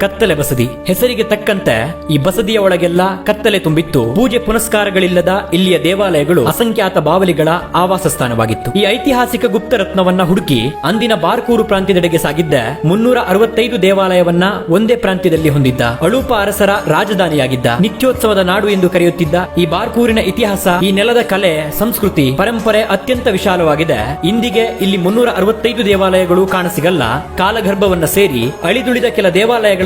ಕತ್ತಲೆ ಬಸದಿ. ಹೆಸರಿಗೆ ತಕ್ಕಂತೆ ಈ ಬಸದಿಯ ಒಳಗೆಲ್ಲ ಕತ್ತಲೆ ತುಂಬಿತ್ತು. ಪೂಜೆ ಪುನಸ್ಕಾರಗಳಿಲ್ಲದ ಇಲ್ಲಿಯ ದೇವಾಲಯಗಳು ಅಸಂಖ್ಯಾತ ಬಾವಲಿಗಳ ಆವಾಸ ಸ್ಥಾನವಾಗಿತ್ತು ಈ ಐತಿಹಾಸಿಕ ಗುಪ್ತ ರತ್ನವನ್ನ ಹುಡುಕಿ ಅಂದಿನ ಬಾರ್ಕೂರು ಪ್ರಾಂತ್ಯದೆಡೆಗೆ ಸಾಗಿದ್ದ ಮುನ್ನೂರ ಅರವತ್ತೈದು ದೇವಾಲಯವನ್ನ ಒಂದೇ ಪ್ರಾಂತ್ಯದಲ್ಲಿ ಹೊಂದಿದ್ದ ಅಳೂಪ ಅರಸರ ರಾಜಧಾನಿಯಾಗಿದ್ದ ನಿತ್ಯೋತ್ಸವದ ನಾಡು ಎಂದು ಕರೆಯುತ್ತಿದ್ದ ಈ ಬಾರ್ಕೂರಿನ ಇತಿಹಾಸ, ಈ ನೆಲದ ಕಲೆ, ಸಂಸ್ಕೃತಿ, ಪರಂಪರೆ ಅತ್ಯಂತ ವಿಶಾಲವಾಗಿದೆ. ಇಂದಿಗೆ ಇಲ್ಲಿ ಮುನ್ನೂರ ಅರವತ್ತೈದು ದೇವಾಲಯಗಳು ಕಾಣಸಿಗಲ್ಲ. ಕಾಲಗರ್ಭವನ್ನ ಸೇರಿ ಅಳಿದುಳಿದ ಕೆಲ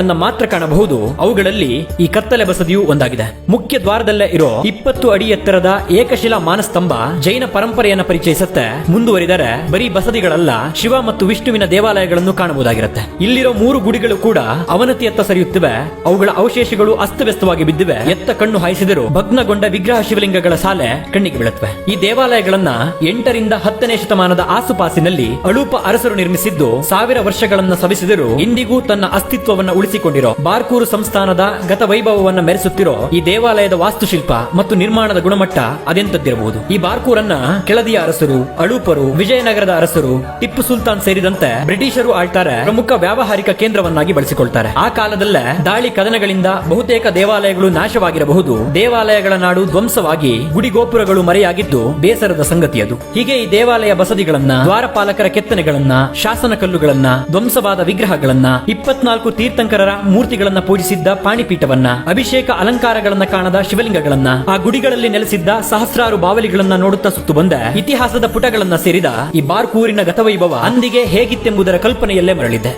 ದೇವಾಲಯಗಳನ್ನ ಮಾತ್ರ ಕಾಣಬಹುದು. ಅವುಗಳಲ್ಲಿ ಈ ಕತ್ತಲೆ ಬಸದಿಯು ಒಂದಾಗಿದೆ. ಮುಖ್ಯ ದ್ವಾರದಲ್ಲೇ ಇರೋ ಇಪ್ಪತ್ತು ಅಡಿ ಎತ್ತರದ ಏಕಶಿಲಾ ಮಾನಸ್ತಂಭ ಜೈನ ಪರಂಪರೆಯನ್ನ ಪರಿಚಯಿಸುತ್ತೆ. ಮುಂದುವರಿದರೆ ಬರೀ ಬಸದಿಗಳಲ್ಲ, ಶಿವ ಮತ್ತು ವಿಷ್ಣುವಿನ ದೇವಾಲಯಗಳನ್ನು ಕಾಣಬಹುದಾಗಿರುತ್ತೆ. ಇಲ್ಲಿರೋ ಮೂರು ಗುಡಿಗಳು ಕೂಡ ಅವನತಿಯತ್ತ ಸರಿಯುತ್ತಿವೆ. ಅವುಗಳ ಅವಶೇಷಗಳು ಅಸ್ತವ್ಯಸ್ತವಾಗಿ ಬಿದ್ದಿವೆ. ಎತ್ತ ಕಣ್ಣು ಹಾಯಿಸಿದರೂ ಭಗ್ನಗೊಂಡ ವಿಗ್ರಹ ಶಿವಲಿಂಗಗಳ ಸಾಲೆ ಕಣ್ಣಿಗೆ ಬೀಳುತ್ತವೆ. ಈ ದೇವಾಲಯಗಳನ್ನ ಎಂಟರಿಂದ ಹತ್ತನೇ ಶತಮಾನದ ಆಸುಪಾಸಿನಲ್ಲಿ ಅಳೂಪ ಅರಸರು ನಿರ್ಮಿಸಿದ್ದು ಸಾವಿರ ವರ್ಷಗಳನ್ನ ಸವಿಸಿದರೂ ಇಂದಿಗೂ ತನ್ನ ಅಸ್ತಿತ್ವವನ್ನ ಉಳಿಸಿಕೊಂಡಿರೋ ಬಾರ್ಕೂರು ಸಂಸ್ಥಾನದ ಗತ ವೈಭವವನ್ನ ಮೆರೆಸುತ್ತಿರೋ ಈ ದೇವಾಲಯದ ವಾಸ್ತುಶಿಲ್ಪ ಮತ್ತು ನಿರ್ಮಾಣದ ಗುಣಮಟ್ಟ ಅದೆಂತದ್ದಿರಬಹುದು ಈ ಬಾರ್ಕೂರನ್ನ ಕೆಳದಿಯ ಅರಸರು, ಅಳೂಪರು, ವಿಜಯನಗರದ ಅರಸರು, ಟಿಪ್ಪು ಸುಲ್ತಾನ್ ಸೇರಿದಂತೆ ಬ್ರಿಟಿಷರು ಆಳ್ತಾರೆ ಪ್ರಮುಖ ವ್ಯಾವಹಾರಿಕ ಕೇಂದ್ರವನ್ನಾಗಿ ಬಳಸಿಕೊಳ್ತಾರೆ. ಆ ಕಾಲದಲ್ಲೇ ದಾಳಿ ಕದನಗಳಿಂದ ಬಹುತೇಕ ದೇವಾಲಯಗಳು ನಾಶವಾಗಿರಬಹುದು. ದೇವಾಲಯಗಳ ನಾಡು ಧ್ವಂಸವಾಗಿ ಗುಡಿ ಗೋಪುರಗಳು ಮರೆಯಾಗಿದ್ದು ಬೇಸರದ ಸಂಗತಿಯದು. ಹೀಗೆ ಈ ದೇವಾಲಯ ಬಸದಿಗಳನ್ನ, ದ್ವಾರಪಾಲಕರ ಕೆತ್ತನೆಗಳನ್ನ, ಶಾಸನ ಕಲ್ಲುಗಳನ್ನ, ಧ್ವಂಸವಾದ ವಿಗ್ರಹಗಳನ್ನ ಇಪ್ಪತ್ನಾಲ್ಕು ತೀರ್ಥಂಕರರ ಮೂರ್ತಿಗಳನ್ನ ಪೂಜಿಸಿದ್ದ ಪಾಣಿಪೀಠವನ್ನ, ಅಭಿಷೇಕ ಅಲಂಕಾರಗಳನ್ನ ಕಾಣದ ಶಿವಲಿಂಗಗಳನ್ನ, ಆ ಗುಡಿಗಳಲ್ಲಿ ನೆಲೆಸಿದ್ದ ಸಹಸ್ರಾರು ಬಾವಲಿಗಳನ್ನ ನೋಡುತ್ತಾ ಸುತ್ತು ಬಂದ ಇತಿಹಾಸದ ಪುಟಗಳನ್ನ ಸೇರಿದ ಈ ಬಾರ್ಕೂರಿನ ಗತವೈಭವ ಅಂದಿಗೆ ಹೇಗಿತ್ತೆಂಬುದರ ಕಲ್ಪನೆಯಲ್ಲೇ ಮರಳಿದೆ.